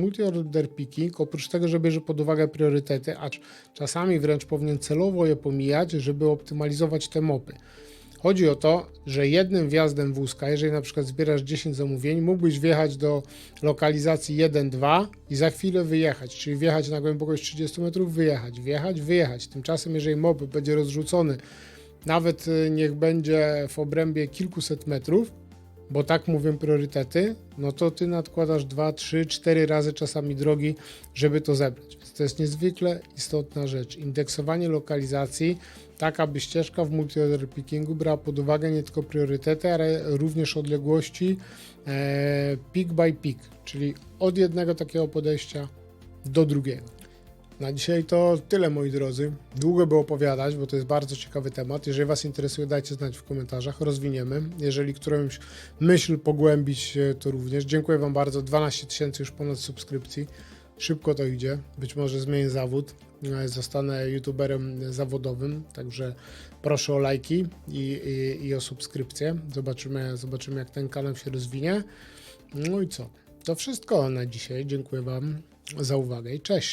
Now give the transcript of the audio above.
Multi-order picking, oprócz tego, że bierze pod uwagę priorytety, acz czasami wręcz powinien celowo je pomijać, żeby optymalizować te mopy. Chodzi o to, że jednym wjazdem wózka, jeżeli na przykład zbierasz 10 zamówień, mógłbyś wjechać do lokalizacji 1-2 i za chwilę wyjechać, czyli wjechać na głębokość 30 metrów, wyjechać, wjechać, wyjechać. Tymczasem, jeżeli mop będzie rozrzucony, nawet y, niech będzie w obrębie kilkuset metrów, bo tak mówią priorytety, no to ty nadkładasz 2, 3, 4 razy czasami drogi, żeby to zebrać. Więc to jest niezwykle istotna rzecz. Indeksowanie lokalizacji, tak aby ścieżka w multi-order pickingu brała pod uwagę nie tylko priorytety, ale również odległości e, by peak, czyli od jednego takiego podejścia do drugiego. Na dzisiaj to tyle, moi drodzy. Długo by opowiadać, bo to jest bardzo ciekawy temat. Jeżeli Was interesuje, dajcie znać w komentarzach, rozwiniemy. Jeżeli którąś myśl pogłębić, e, to również. Dziękuję Wam bardzo. 12 tysięcy już ponad subskrypcji. Szybko to idzie. Być może zmienię zawód. E, Zostanę youtuberem zawodowym, także proszę o lajki i, i, i o subskrypcję. Zobaczymy, zobaczymy, jak ten kanał się rozwinie. No i co? To wszystko na dzisiaj. Dziękuję Wam za uwagę i cześć.